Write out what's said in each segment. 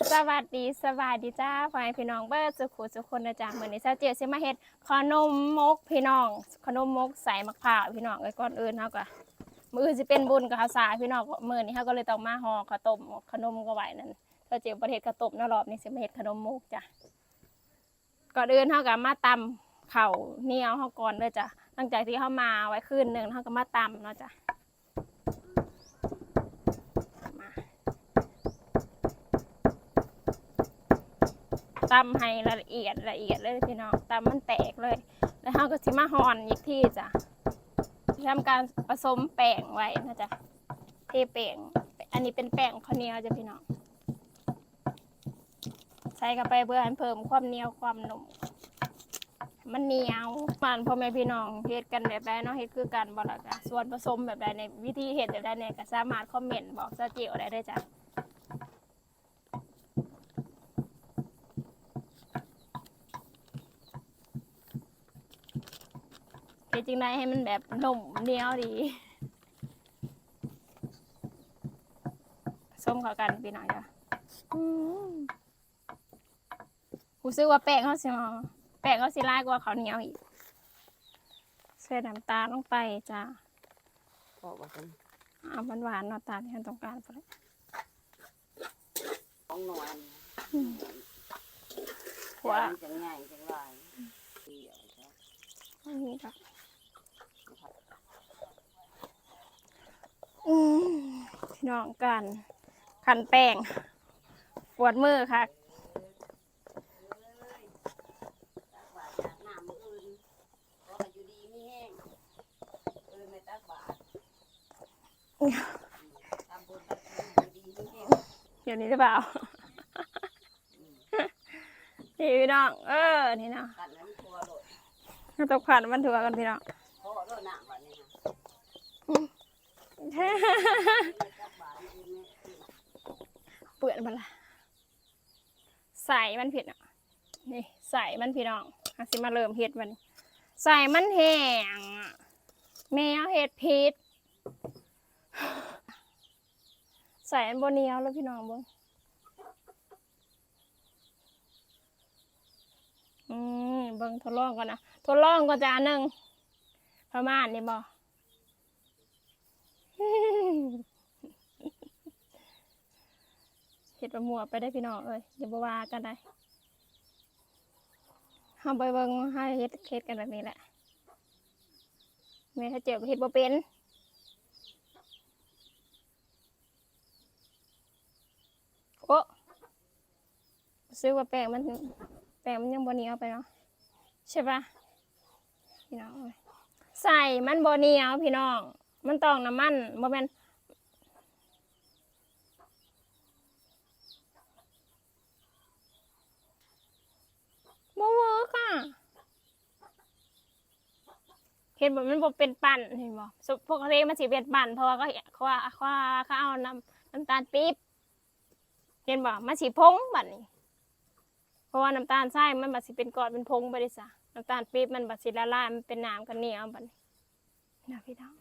สวัสดีสวัสดีจ้าพ่อแม่พี่น้องเบิร์ดสุขุสุคนนะจ๊ะเหมือนในซาเจียซิมาเฮ็ดขนมมกพี่น้อง ขนมมกใส่มะพร้าวพี่น้องไว้ก่อนอื่นเฮาก็มืออื่นสิเป็นบุญกับข้าวสารพี่น้องมื้อนี้เฮาก็เลยต้องมาห่อข้าวต้มขนมก็ไหวนั่นซาเจียประเทศข้าวต้มนารอบนี้สิมาเฮ็ดขนมมกจ้ะก่อนอื่นเฮาก็มาตำข้าเหนียวเฮาก่อนเด้อจ้ะหลังใจที่เฮามาไว้คืนหนึงเฮาก็มาตำเนาะจ้ะ ตำให้ละเอียดละเอียดเลยพี่น้องตำมันแตกเลย แล้วเราก็สิมาห่อนอีกที่จ้ะทำการผสมแป้งไว้นะจ๊ะเทแป้งอันนี้เป็นแป้งข้าวเหนียวจ้ะพี่น้องใส่เข้าไปเพื่อให้เพิ่มความเหนียวความหนุ่มมันเหนียวมันพ่อแม่พี่น้องเฮ็ดกันแบบใดเนาะเฮ็ดคือกันบ่ล่ะจ้ะส่วนผสมแบบใดในวิธีเฮ็ดแบบใดเนี่ยก็สามารถคอมเมนต์บอกซาจิโอได้เลยจ้ะ เฮ็ดจังไดให้มันแบบนุ่มเหนียวดีส้มเข้ากันพี่น้องจ้ะอืมรู้สึกว่าแป้งเขาสิมาแป้งเขาสิลายกว่าข้าวเหนียวอีกใส่น้ำตาลลงไปจ้ะเพราะว่าเป็นเอามันหวานๆเนาะตามที่ฉันต้องการไปเลยของหน่วยหัวจังใหญ่จังหลายเดี่ยวจ้ะอันนี้จ้ะอืม พี่น้องกันขันแป้งปวดมือค่ะตักบาตรจากน้ำมื้ออื่นเพราะว่าอยู่ดีมีแห้งเออไม่ตักบาตรตามบนตักอยู่ดีมีแห้งเดี๋ยวนี้หรือเปล่านี่พี่น้อง เออ นี่เนาะกันนั้นครัวโลดเราต้องผ่านมันถือกันพี่น้อง เปื่อนมันละใส่มันผิดอะนี่ใส่มันพี่น้องอาสิมาเริ่มเฮ็ดมันใส่มันแห้งแมวเฮ็ดผิดใส่อันบนเนียวแล้วพี่น้องบิ้งอืมเบิ้งทดลองก่อนนะทดลองก่อนจานหนึ่งประมาณนี้บ่ เห็ดประมัวไปได้พี่น้องเอ้ยอย่าบวากันได้เฮาไปเบิ่งให้เฮ็ดเฮ็ดกันแบบนี้แหละแม่ถ้าเจ็บเฮ็ดบ่เป็นโอ้ซื้อว่าแป้งมันแป้งมันยังบ่เหนียวไปเนาะใช่ปะพี่น้องเอ้ยใส่มันบ่เหนียวพี่น้อง มันต้องน้ำมันบ่แม่นบ่เวิร์กอะเห็นบอกมันบอกเป็นปั่นเห็นบอกสุปกติมันสิเป็นปั่นเพราะว่าก็เขาว่าเขาว่าเขาเอาน้ำน้ำตาลปี๊บเห็นบอกมันสีพงบัดนี้ เพราะว่าน้ำตาลทรายมันบัดสิเป็นก้อนเป็นพงไปเลยซะน้ำตาลปี๊บมันบัดสิละลายมันเป็นน้ำกันเหนียวบัดนี้นะพี่น้อง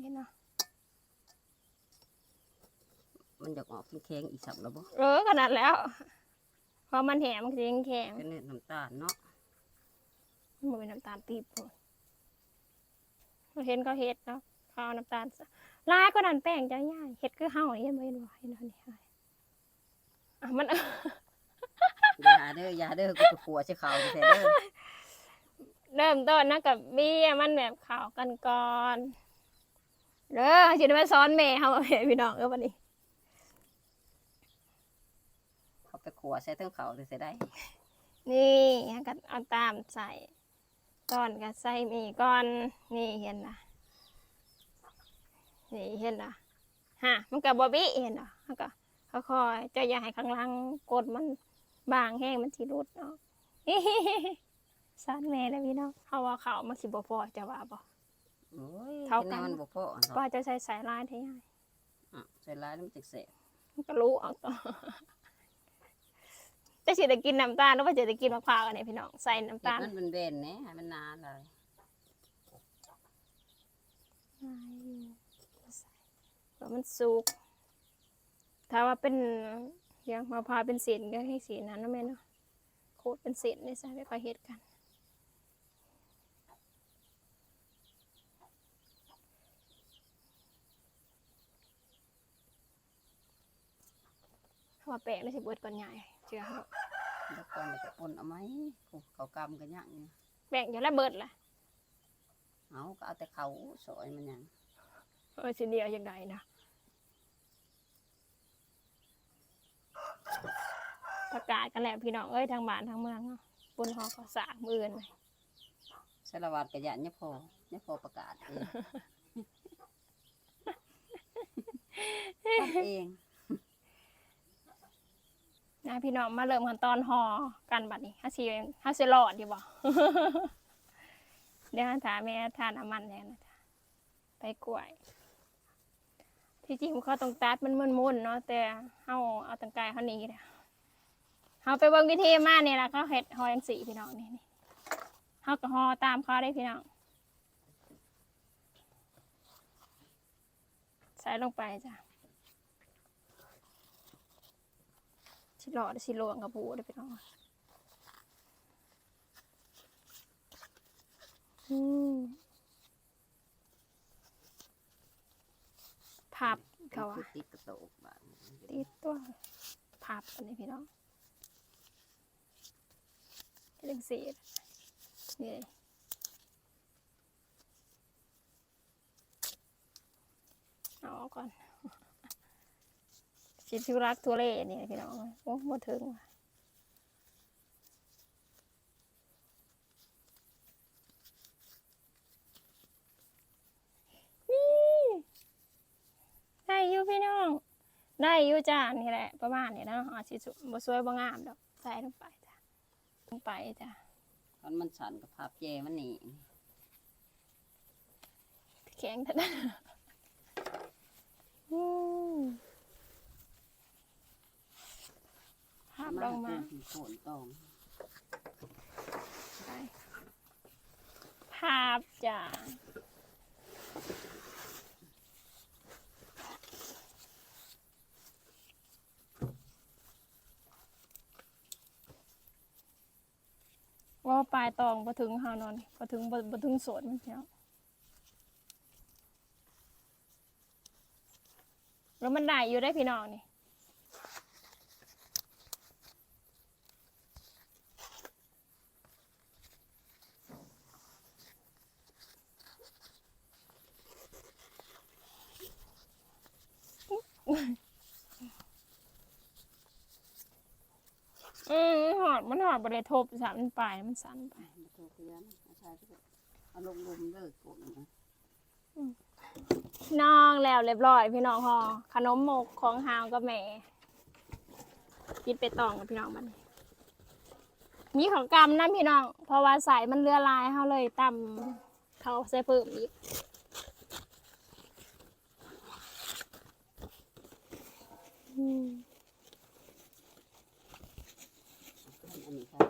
เห็นเนาะ มันจะออกแข็งๆอีกสับแล้วบ่เออขนาดแล้วเพราะมันแหมมันจะแข็งเป็นเน็ดน้ำตาลเนาะๆมันเป็นน้ำตาลปี๊บพุ่นเราเห็นเขาเฮ็ดเนาะเขาเอาน้ำตาลใส่ลายก็ดันแป้งจะย่ายเฮ็ดคือเฮาเห็นบ่เห็นบ่เห็นบ่นี่อะมันอย่าเด้ออย่าเด้อกูจะขัวใช้ขาวแท้เด้อเริ่มต้นนะกับเบี้ยมันแบบขาวกันก่อนเด้อสิได้มาสอนแม่เฮาเห็นพี่น้องเออบัดนี้ เขา ไปขัวใช้ทั้งเขาเลยใส่ได้นี่ฮะก็เอาตามใส่ก่อนก็ใส่มีก่อน นี่เห็นนะนี่เห็นนะฮะมันกับบอบบี้เห็นนะมันก็ค่อยๆเจะอย่าให้ข้างหล่างกดมันบางแห้งมันสิรุดเนาะสานแม่แล้วพี่น้องเขาว่าเขามาสิบ่พอจะว่าบ่โอ้ยเท่ากันแค่มันบ่พอเนาะว่าจะใส่สายลายได้ยังอะใส่ลายแล้วมันจะแสบมันก็รู้ออกต่อ จะสิได้กินน้ำตาลหรือว่าจะได้กินมะพร้าวกันเนี่ยพี่น้องใส่น้ำเห็ดตาลมันเป็นเบนๆแหน่ให้มันนานเลยลายอยู่มันสุก ถ้าว่าเป็นเดี๋ยวมะพร้าวเป็นเศษก็ให้สีนั้นนะแม่เนาะโคตรเป็นเศษนี่ซะไม่ค่อยเฮ็ดกัน เพราะว่าแปลงได้สิเบิดก่อนใหญ่ เชื่อเขาแล้วก่อนจะปนเอาไหมโอ้เขากำกันยังเนี่ยแบ่งอยู่แล้วเบิดล่ะเอาก็เอาแต่เขาสอยมันยังเออสิเดียวยังไงนะประกาศกันแหละพี่น้องเอ้ยทางบ้านทางเมืองเนาะบนหอข้าวสากมืออนเลยสารวัตรกระยันเนี่ยพอเนี่ยพอประกาศเองทำเอง นะพี่น้องมาเริ่มขั้นตอนห่อกันบัดนี้ฮัสซีฮัสซีรอดดีบ่เดี๋ยวถามแม่ทานน้ำมันแน่นะจ๊ะไปกล้วย ที่จริงเขาต้องตัดมันมุนๆเนาะแต่เฮาเอาตังกายเขาหนี้เลยเฮาไปเบิ่งวิธีมาเนี่ยละเขาเฮ็ดหอยังสีพี่น้องนี่นี่เฮาก็หอตามเขาได้พี่น้องใส่ลงไปจ้ะ สิหลอดสิหลวงกับปูได้พี่น้องอืมพับเขาอะคือติดกระโตกบาดติดตัวพับอันนี้พี่น้องเรื่องสีนี่เลยเอาออกก่อน ชิดทุรักทุเรศนี่พี่น้องโอ้มาถึงว่ะนี่ได้อยู่พี่น้อง ได้อยู่จ้านี่แหละ ประมาณนี้นะอาจสิสุบ่สวยบ่งามดอกใส่ลงไปจ้ะลงไปจ้ะตอนมันสั่นกับภาพเจมันหนีแข็งทันอืมภาพ ลงมาโขนตองไปภาพจ้ะว่าปลายตองพอถึงเฮานอนพอถึงบ่บ่ถึงสดมันเพียวแล้วมันได้อยู่ได้พี่น้องนี่ อืมมันหอดมันหอดบริทบสามมันปลายมันสั่นไปมาตัวเพื่อนอาชาที่เอาลงลุมเลิกกดนะน้องแล้วเรียบร้อยพี่น้องหอขนมหมกของฮาวกับแม่กินไปตองกับพี่น้องมัน มีของกำนะพี่น้อง เพราะว่าสายมันเรือลายเขาเลยตำเขาใส่เพิ่มอีก อืมอันนี้ค่ะ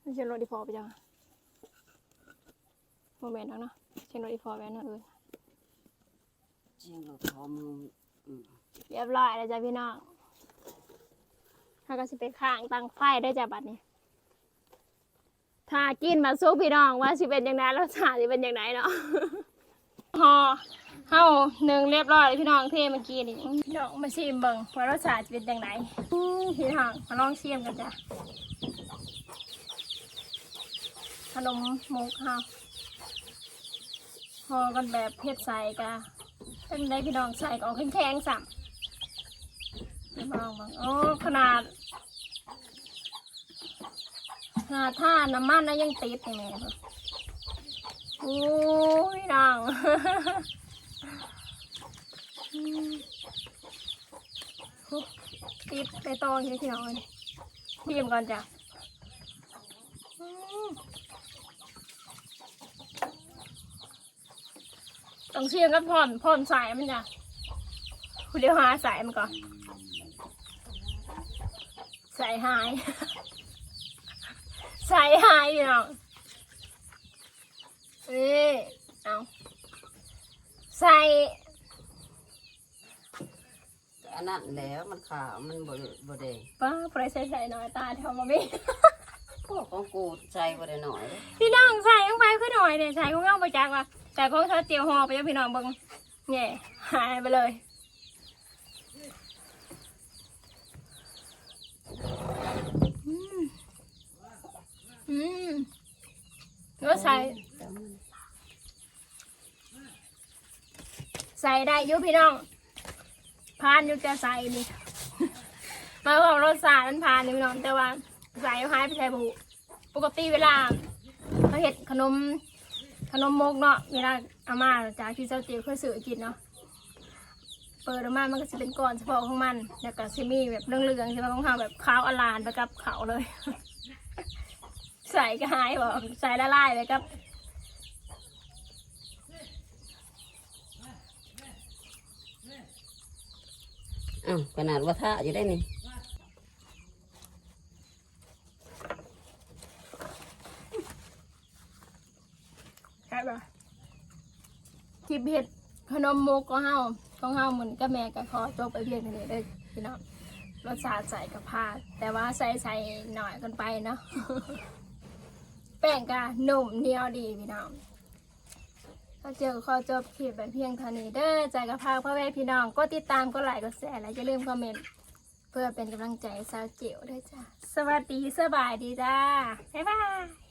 ไม่ใช่รถดีพอไปจังโมเมนต์แล้วเนาะใช่รถดีพอแวนนั่นเองเชียงเราพอมืออืมเรียบร้อยแล้วจ้ะพี่น้องถ้าก็สิไปข้างตั้งไฟได้จ้ะบัดนี้ถ้ากินมาสู้พี่น้องว่าสิเป็นยังไงแล้วชาติเป็นยังไงเนาะฮอ เฮาหนึ่งเรียบร้อยพี่น้องเทเมื่อกี้นี่พี่น้องมาชิมเบิ่งว่ารสชาติเป็นยังไงพี่น้องมาลองชิมกันจ้ะขนมมุกเฮาห่อกันแบบเผ็ดใส่กะเป็นได้พี่น้องใส่ก็ออกแข็งๆสั่งพี่น้องบางโอ้ขนาดขนาดท่าน้ำมันนะยังติดอย่างนี้ยโอ้ยน้อง อืมโอ้ติดไปตองอยู่พี่น้องเลยบีมก่อนจ้ะต้องเชียงกับพ่อนพ่อนสายมันจ้ะคุณเดี๋ยวหาสายมันก่อน สายหาย สายหายพี่น้องเอ้เอาใส่ อันนั้นแล้วมันขาวมันบ่บ่แดงป้าปล่อยใส่ใส่หน่อยตาเท่ามาไม่พวกของกูใส่บ่ได้หน่อยเด้พี่น้องใส่ลงไปขึ้นหน่อยเนี่ยใส่ของเงาไปจักว่าแต่ของเธอเจียวห่อไปยังพี่น้องเบังแง่หายไปเลยอืมอืมก็ใส่ใส่ได้อยุพี่น้อง พานอยุจะใส่นี่มาบอกรสาติมันพานนี่พี่น้องแต่ว่าใส่หายไปใส่บุปกติเวลาเขาเห็ดขนมขนมมกเนาะเวลาอาม่าจากที่เจ้าเตี๋ยวเคยซื้อกินเนาะเปิดออกมามันก็จะเป็นก้อนเฉพาะของมันแล้วก็ซิมีแบบเรื่องๆใช่ไหมของเราแบบขาวอลานไปกับเขาเลย ใส่ก็หายบอกใส่ละลายไปกับ อ้าวขนาดว่าท่าอยู่ได้นี่ใช่ปะคลิปเห็ดขนมโมกของเฮาของเฮาเหมือนกับแม่ก็ขอจบไปเพียงเท่านี้เลยพี่น้องรสชาติใส่กับพาแต่ว่าใส่ใส่หน่อยกันไปเนาะแป้งกะนุ่มเหนียวดีพี่น้อง เจอขอจบคลิปไปเพียงเท่านี้เด้อใจกับพาพ่อแม่พี่น้องก็ติดตามก็ไลค์ก็แชร์และอย่าลืมคอมเมนต์เพื่อเป็นกำลังใจสาวเจียวด้วยจ้าสวัสดีสบายดีจ้าบ๊ายบาย